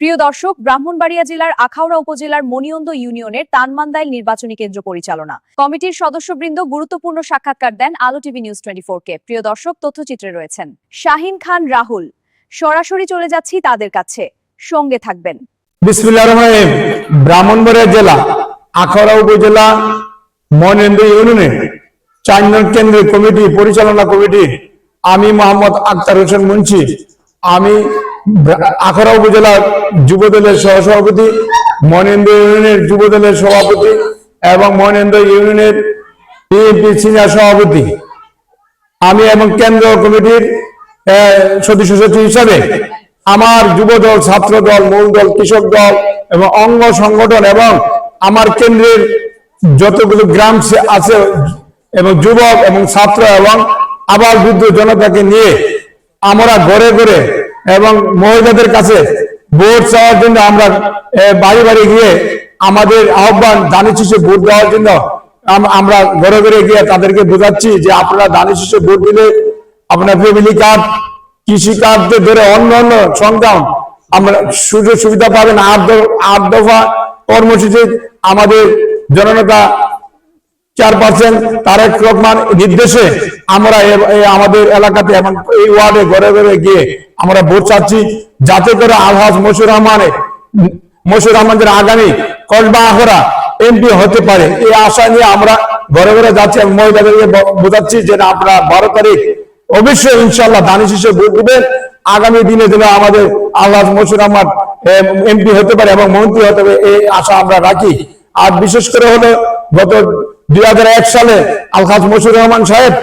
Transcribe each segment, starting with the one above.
প্রিয় দর্শক, ব্রাহ্মণবাড়িয়া জেলার আখাউড়া উপজেলার মনিয়ন্দ ইউনিয়নের তানমান্দাইল নির্বাচনী কেন্দ্র পরিচালনা। কমিটির সদস্যবৃন্দ গুরুত্বপূর্ণ সাক্ষাৎকার দেন আলো টিভি নিউজ টোয়েন্টি কে প্রিয় দর্শক, তথ্যচিত্রে রয়েছেন শাহিন খান, রাহুল। সরাসরি চলে যাচ্ছি তাদের কাছে। সঙ্গে থাকবেন। ব্রাহ্মণবাড়িয়া জেলা, আখাউড়া উপজেলা মনেন্দ্র ইউনিয়নে চার নং কেন্দ্রীয় কমিটি পরিচালনা কমিটি, আমি মোহাম্মদ আক্তার হোসেন মুন্সি। আমি ব্রা- আখাউড়া উপজেলার যুব দলের সহসভাপতি মনেন্দ্র ইউনিয়নের যুব দলের সভাপতি এবং মনেন্দ্র ইউনিয়নের বিএনপি সিনিয়র সভাপতি। আমি এবং কেন্দ্র কমিটির সদস্য সচিব হিসাবে আমার যুব দল ছাত্র দল মূল দল কৃষক দল এবং অঙ্গ সংগঠন এবং আমার কেন্দ্রের যতগুলো গ্রাম আছে এবং যুবক এবং ছাত্র এবং আবার বৃদ্ধ জনতাকে নিয়ে আমরা ঘরে ঘরে এবং মহিলাদের কাছে ভোট চাওয়ার জন্য আমরা বাড়ি বাড়ি গিয়ে আমাদের আহ্বান দানি শীষে ভোট দেওয়ার জন্য আমরা ঘরে ঘরে গিয়ে তাদেরকে বোঝাচ্ছি যে আপনারা দানি শীষে ভোট দিলে আপনার ফ্যামিলি কার্ড, কৃষি কার্ড ধরে অন্য অন্য সংগ্রাম আমরা সুযোগ সুবিধা পাবেন। আট আট দফা কর্মসূচি আমাদের জননেতা চেয়ারপারসন তারেক রহমান নির্দেশে আমরা আমাদের এলাকাতে এবং এই ওয়ার্ডে ঘরে ঘরে গিয়ে আমরা ভোট চাচ্ছি। যাতে করে আলহাজ মশুর রহমানের মশুর রহমানের আগামী কসবা আখরা এমপি হতে পারে। এই আশা নিয়ে আমরা ঘরে ঘরে যাচ্ছি এবং মহিলাদেরকে বোঝাচ্ছি যে আপনারা বারো তারিখ অবশ্যই ইনশাল্লাহ দানিশ হিসেবে ভোট দিবেন। আগামী দিনে যেন আমাদের আল্লাহ মশুর রহমান এমপি হতে পারে এবং মন্ত্রী হতে পারে, এই আশা আমরা রাখি। আর বিশেষ করে হলো গত দুই হাজার এক সালে আলহাজ মশুর রহমান সাহেব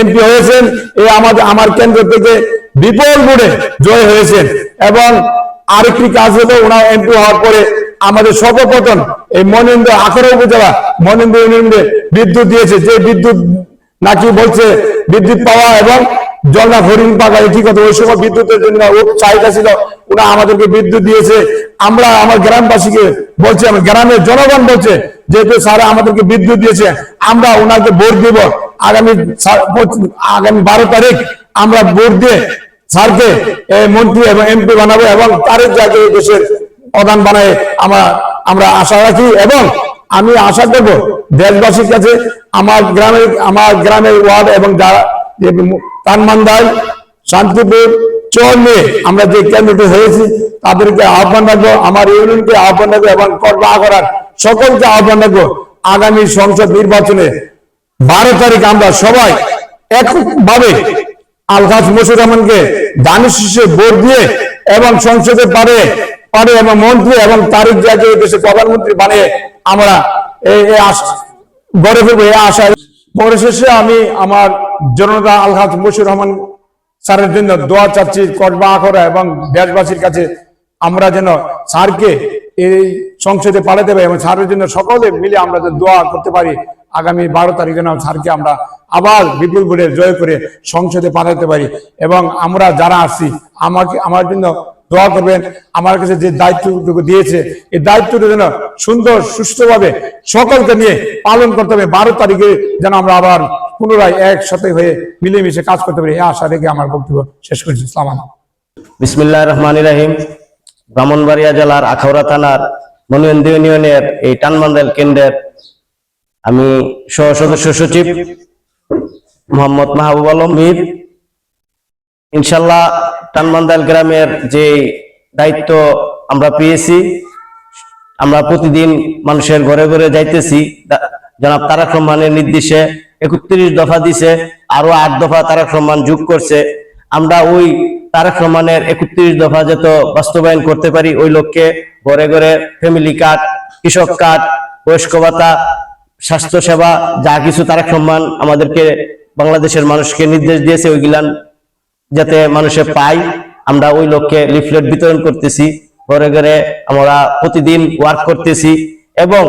এমপি হয়েছেন। এই আমাদের, আমার কেন্দ্র থেকে বিপুল ভোটে জয় হয়েছেন। এবং আরেকটি কাজ হলো ওনার এমপি হওয়ার পরে আমাদের সর্বপ্রথম এই মনেন্দ্র আখড়া উপজেলা, মনেন্দ্র ইউনিয়নে বিদ্যুৎ দিয়েছে। যে বিদ্যুৎ নাকি বলছে বিদ্যুৎ পাওয়া এবং জলনা হরিণ পাকা ঠিক আছে, ওই সময় বিদ্যুতের জন্য চাহিদা ছিল, ওরা আমাদেরকে বিদ্যুৎ দিয়েছে। আমরা, আমার গ্রামবাসীকে বলছি, আমার গ্রামের জনগণ বলছে যেহেতু স্যার আমাদেরকে বিদ্যুৎ দিয়েছে, আমরা ওনাকে ভোট দিব। আগামী আগামী বারো তারিখ আমরা ভোট দিয়ে স্যারকে মন্ত্রী এবং এমপি বানাবো এবং তারের জায়গায় দেশের প্রধান বানায় আমরা আমরা আশা রাখি এবং আমি আশা করব দেশবাসীর কাছে আমার গ্রামের আমার গ্রামের ওয়ার্ড এবং যারা শান্তিপুর, চর নিয়ে আমরা যে কেন্দ্রটি হয়েছি, তাদেরকে আহ্বান রাখব, আমার ইউনিয়নকে আহ্বান রাখব এবং কর্মা করার সকলকে আহ্বান রাখব, আগামী সংসদ নির্বাচনে বারো তারিখ আমরা সবাই একভাবে আলহাজ মসুর রহমানকে দানিশ হিসেবে ভোট দিয়ে এবং সংসদে পারে পারে এবং মন্ত্রী এবং তারিখ জায়গায় দেশে প্রধানমন্ত্রী বানিয়ে আমরা গড়ে ফেলব এই আশা। পরিশেষে আমি আমার জনতা আলহাজ মসুর রহমান স্যারের জন্য দোয়া চাচ্ছি, কসবা আখড়া এবং দেশবাসীর কাছে আমরা যেন স্যারকে এই সংসদে পাঠাতে পারি এবং স্যারের জন্য সকলে মিলে আমরা যেন দোয়া করতে পারি, আগামী বারো তারিখে যেন স্যারকে আমরা আবার বিপুল ভোটে জয় করে সংসদে পাঠাতে পারি। এবং আমরা যারা আসছি আমাকে, আমার জন্য দোয়া করবেন, আমার কাছে যে দায়িত্বটুকু দিয়েছে, এই দায়িত্বটা যেন সুন্দর, সুস্থভাবে সকলকে নিয়ে পালন করতে হবে। বারো তারিখে যেন আমরা আবার পুনরায় একসাথে হয়ে মিলেমিশে কাজ করতে পারি, এই আশা রেখে আমার বক্তব্য শেষ করছি। ইসলাম বিসমিল্লাহ রহমান রাহিম। ব্রাহ্মণবাড়িয়া জেলার আখাউড়া থানার মনিন্দ ইউনিয়নের এই টানমান্দাল কেন্দ্রের আমি সহ সদস্য সচিব মোহাম্মদ মাহবুব আলম মীর ইনশাল্লাহ টানমান্দাল গ্রামের যে দায়িত্ব আমরা পেয়েছি, আমরা প্রতিদিন মানুষের ঘরে ঘরে যাইতেছি। জনাব তারাক রহমানের নির্দেশে একত্রিশ দফা দিছে আরও আট দফা তারাক রহমান যোগ করছে। আমরা ওই তারেক রহমানের একত্রিশ দফা যত বাস্তবায়ন করতে পারি, ওই লক্ষ্যে ঘরে ঘরে ফ্যামিলি কার্ড কৃষক কার্ড বয়স্ক ভাতা, স্বাস্থ্য সেবা, যা কিছু তারেক রহমান আমাদেরকে, বাংলাদেশের মানুষকে নির্দেশ দিয়েছে ওইগুলান যাতে মানুষে পায়। আমরা ওই লক্ষ্যে লিফলেট বিতরণ করতেছি, ঘরে ঘরে আমরা প্রতিদিন ওয়ার্ক করতেছি, এবং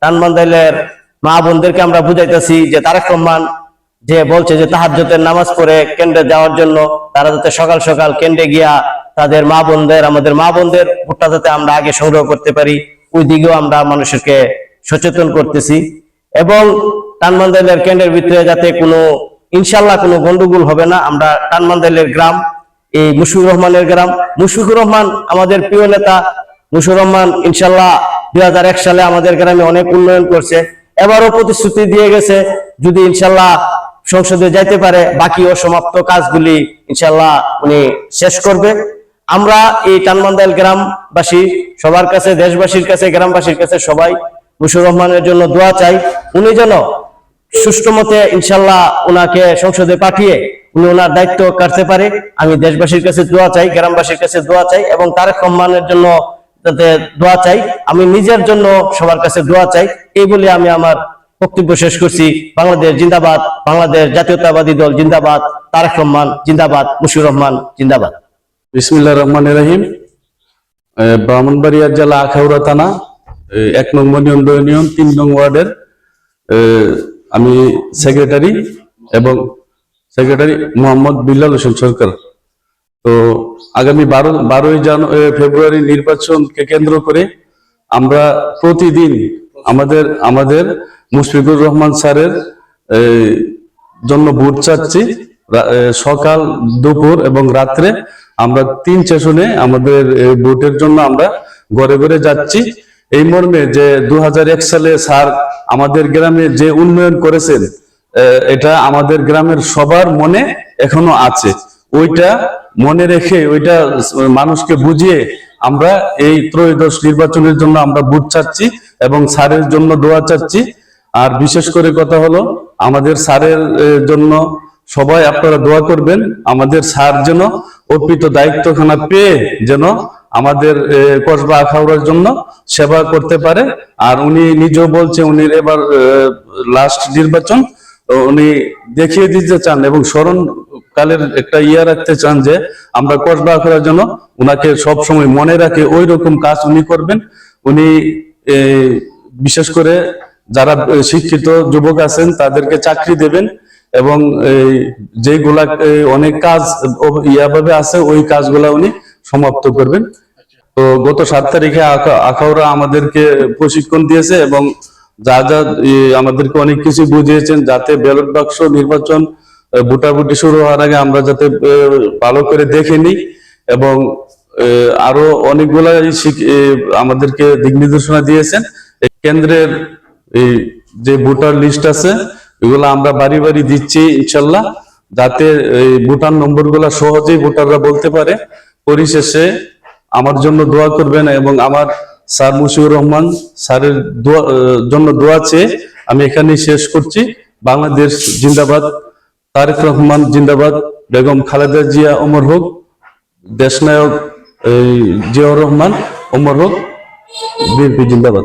টানবান্দাইলের মা বোনদেরকে আমরা বুঝাইতেছি যে তারেক রহমান যে বলছে যে তাহাজ্জতের নামাজ পড়ে কেন্দ্রে যাওয়ার জন্য, তারা যাতে সকাল সকাল কেন্দ্রে গিয়া তাদের মা বোনদের, আমাদের মা বোনদের ভোটটা যাতে আমরা আগে সংগ্রহ করতে পারি, ওই দিকেও আমরা মানুষকে সচেতন করতেছি। এবং টানমান্দাইলের কেন্দ্রের ভিতরে যাতে কোনো ইনশাল্লাহ কোনো গন্ডগোল হবে না, আমরা টানমান্দাইলের গ্রাম, এই মুশফিকুর রহমানের গ্রাম। মুশফিকুর রহমান আমাদের প্রিয় নেতা। মুশুর রহমান ইনশাল্লাহ দুই হাজার এক সালে আমাদের গ্রামে অনেক উন্নয়ন করছে। এবারও প্রতিশ্রুতি দিয়ে গেছে, যদি ইনশাল্লাহ সংসদে যাইতে পারে, বাকি অসমাপ্ত কাজগুলি ইনশাল্লাহ উনি শেষ করবে। আমরা এই টানমান্দাইল গ্রামবাসী, সবার কাছে, দেশবাসীর কাছে, গ্রামবাসীর কাছে সবাই মুশুর রহমানের জন্য দোয়া চাই। উনি যেন সুষ্ঠু মতে ইনশাল্লাহ ওনাকে সংসদে পাঠিয়ে উনি ওনার দায়িত্ব কাটতে পারে। আমি দেশবাসীর কাছে দোয়া চাই, গ্রামবাসীর কাছে দোয়া চাই এবং তারেক রহমানের জন্য যাতে দোয়া চাই। আমি নিজের জন্য সবার কাছে দোয়া চাই। এই বলে আমি আমার বক্তব্য শেষ করছি। বাংলাদেশ জিন্দাবাদ। বাংলাদেশ জাতীয়তাবাদী দল জিন্দাবাদ, তারেক রহমান জিন্দাবাদ মুশিউর রহমান জিন্দাবাদ। বিসমিল্লাহ রহমান রহিম। ব্রাহ্মণবাড়িয়া জেলা আখাউড়া থানা এক নং মনিয়ন্দ ইউনিয়ন তিন নং ওয়ার্ডের আমি সেক্রেটারি এবং সেক্রেটারি মোহাম্মদ বিল্লাল হোসেন সরকার। তো আগামী বারো, বারোই ফেব্রুয়ারি নির্বাচনকে কেন্দ্র করে আমরা প্রতিদিন আমাদের আমাদের মুশফিকুর রহমান স্যারের জন্য ভোট চাচ্ছি। সকাল, দুপুর এবং রাত্রে আমরা তিন সেশনে আমাদের ভোটের জন্য আমরা ঘরে ঘরে যাচ্ছি। এই মর্মে যে দু হাজার এক সালে স্যার আমাদের গ্রামে যে উন্নয়ন করেছেন এটা আমাদের গ্রামের সবার মনে এখনও আছে। ওইটা মনে রেখে, ওইটা মানুষকে বুঝিয়ে আমরা এই ত্রয়োদশ নির্বাচনের জন্য আমরা ভোট চাচ্ছি এবং স্যারের জন্য দোয়া চাচ্ছি। আর বিশেষ করে কথা হলো আমাদের স্যারের জন্য সবাই আপনারা দোয়া করবেন। আমাদের স্যার যেন অর্পিত দায়িত্বখানা পেয়ে যেন আমাদের কসবা আখাউড়ার জন্য সেবা করতে পারে। আর উনি নিজেও বলছে, উনি এবার লাস্ট নির্বাচন উনি দেখিয়ে দিতে চান এবং স্মরণ কালের একটা ইয়ে রাখতে চান যে আমরা কসবা আখাউড়ার জন্য উনাকে সব সময় মনে রাখে ওই রকম কাজ উনি করবেন। উনি বিশেষ করে যারা শিক্ষিত যুবক আছেন, তাদেরকে চাকরি দেবেন এবং যেগুলা অনেক কাজ ইয়াভাবে আছে, ওই কাজগুলা উনি সমাপ্ত করবেন। তো গত সাত তারিখে আখা- আখাউড়া আমাদেরকে প্রশিক্ষণ দিয়েছে এবং যা যা আমাদেরকে অনেক কিছু বুঝিয়েছেন যাতে ব্যালট বাক্স নির্বাচন ভোটাভুটি শুরু হওয়ার আগে আমরা যাতে ভালো করে দেখে নিই এবং আরও অনেকগুলা আমাদেরকে দিক নির্দেশনা দিয়েছেন। কেন্দ্রের এই যে ভোটার লিস্ট আছে, এগুলো আমরা বাড়ি বাড়ি দিচ্ছি ইনশাল্লাহ, যাতে এই ভোটার নম্বরগুলা সহজেই ভোটাররা বলতে পারে। পরিশেষে আমার জন্য দোয়া করবেন এবং আমার স্যার মুশিউর রহমান স্যারের জন্য দোয়া চেয়ে আমি এখানে শেষ করছি। বাংলাদেশ জিন্দাবাদ, তারেক রহমান জিন্দাবাদ, বেগম খালেদা জিয়া অমর হোক, দেশনায়ক জিয়াউর রহমান অমর হোক, বিএনপি জিন্দাবাদ।